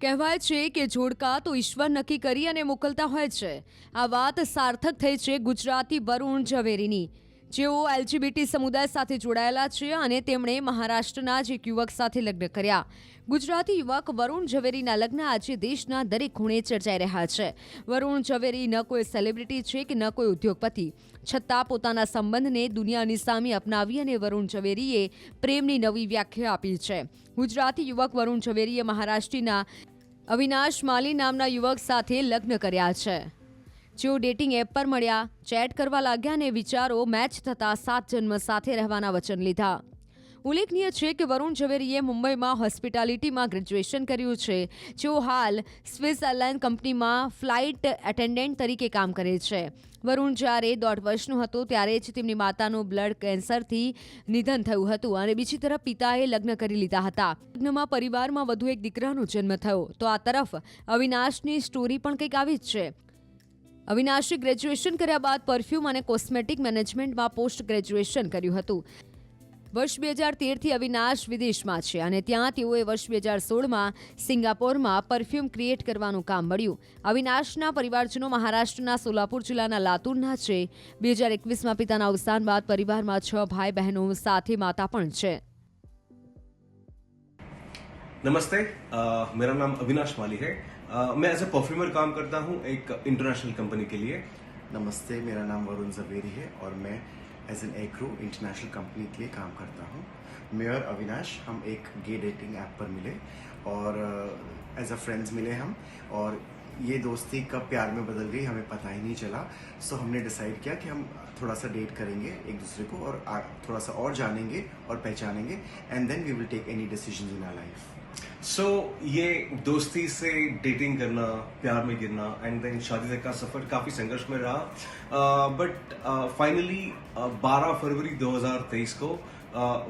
કહેવાય છે કે જોડકા તો ઈશ્વર નક્કી કરી અને મોકલતા હોય છે. આ વાત સાર્થક થઈ છે ગુજરાતી વરુણ ઝવેરીની. જેઓ એલજીબીટી સમુદાય સાથે જોડાયેલા છે અને તેમણે મહારાષ્ટ્રના જ એક યુવક સાથે લગ્ન કર્યા. ગુજરાતી યુવક વરુણ ઝવેરીના લગ્ન આજે દેશના દરેક ખૂણે ચર્ચાઈ રહ્યા છે. વરુણ ઝવેરી ન કોઈ સેલિબ્રિટી છે કે ન કોઈ ઉદ્યોગપતિ. છતાં પોતાના સંબંધને દુનિયાની સામે અપનાવી અને વરુણ ઝવેરીએ પ્રેમની નવી વ્યાખ્યા આપી છે. ગુજરાતી યુવક વરુણ ઝવેરીએ મહારાષ્ટ્રના અવિનાશ માલી નામના યુવક સાથે લગ્ન કર્યા છે. જેઓ ડેટિંગ એપ પર મળ્યા ચેટ કરવા લાગ્યા અને વિચારો મેચ થતા સાત જન્મ સાથે રહેવાના વચન લીધા. ઉલ્લેખનીય છે કે વરુણ ઝવેરીએ મુંબઈમાં હોસ્પિટાલિટીમાં ગ્રેજ્યુએશન કર્યું છે, જેઓ હાલ સ્વિસ એરલાઇન કંપનીમાં ફ્લાઇટ એટેન્ડન્ટ તરીકે કામ કરે છે. વરુણ જ્યારે દોઢ વર્ષનો હતો, ત્યારે જ તેમની માતાનું બ્લડ કેન્સરથી નિધન થયું હતું અને બીજી તરફ પિતાએ લગ્ન કરી લીધા હતા. લગ્નમાં પરિવારમાં વધુ એક દીકરાનો જન્મ થયો. તો આ તરફ અવિનાશની સ્ટોરી પણ કંઈક આવી જ છે. અવિનાશે ગ્રેજ્યુએશન કર્યા બાદ પરફ્યુમ અને કોસ્મેટિક મેનેજમેન્ટમાં પોસ્ટ ગ્રેજ્યુએશન કર્યું હતું. વર્ષ બે હજાર તેરથી અવિનાશ વિદેશમાં છે અને ત્યાં તેઓએ વર્ષ બે હજાર સોળમાં સિંગાપોરમાં પરફ્યુમ ક્રિએટ કરવાનું કામ મળ્યું. અવિનાશના પરિવારજનો મહારાષ્ટ્રના સોલાપુર જિલ્લાના લાતુરના છે. બે હજાર એકવીસમાં પિતાના અવસાન બાદ પરિવારમાં છ ભાઈ બહેનો સાથે માતા પણ છે. नमस्ते अ, मेरा नाम अविनाश माली है। अ, मैं एज ए परफ्यूमर काम करता हूँ एक इंटरनेशनल कंपनी के लिए। नमस्ते मेरा नाम वरुण जवेरी है और मैं as an agro international company के लिए काम करता हूँ। मैं और अविनाश हम एक गे डेटिंग ऐप पर मिले और एज अ फ्रेंड्स मिले हम और ये दोस्ती कब प्यार में बदल गई हमें पता ही नहीं चला। सो हमने डिसाइड किया कि हम थोड़ा सा डेट करेंगे एक दूसरे को और थोड़ा सा और जानेंगे और पहचानेंगे and then we will take any decision in our life so so, ये दोस्ती से डेटिंग करना प्यार में गिरना एंड देन शादी तक का सफ़र काफ़ी संघर्ष में रहा। बट फाइनली 12 फरवरी 2023 को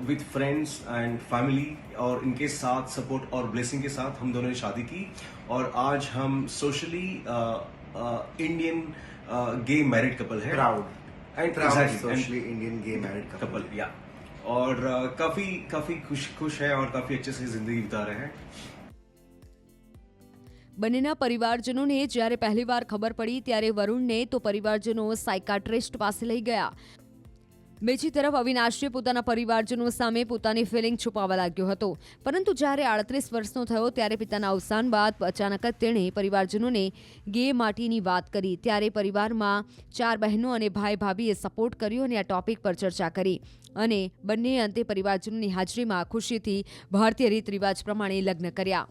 विद फ्रेंड्स एंड फैमिली और इनके साथ सपोर्ट और ब्लेसिंग के साथ हम दोनों ने शादी की। और आज हम socially Indian gay married couple है। Proud and Indian gay married couple या और uh, काफी काफी खुश खुश है और काफी अच्छे से जिंदगी बिता रहे हैं બંનેના પરિવારજનોને જ્યારે પહેલીવાર ખબર પડી ત્યારે વરુણને તો પરિવારજનો સાયકાટ્રિસ્ટ પાસે લઈ ગયા બીજી તરફ અવિનાશે પોતાના પરિવારજનો સામે પોતાની ફિલિંગ છુપાવવા લાગ્યો હતો. પરંતુ જ્યારે આડત્રીસ વર્ષનો થયો ત્યારે પિતાના અવસાન બાદ અચાનક જ તેણે પરિવારજનોને ગે માટીની વાત કરી. ત્યારે પરિવારમાં ચાર બહેનો અને ભાઈ ભાભીએ સપોર્ટ કર્યો અને આ ટોપિક પર ચર્ચા કરી. અને બંને અંતે પરિવારજનોની હાજરીમાં ખુશીથી ભારતીય રીત રિવાજ પ્રમાણે લગ્ન કર્યા.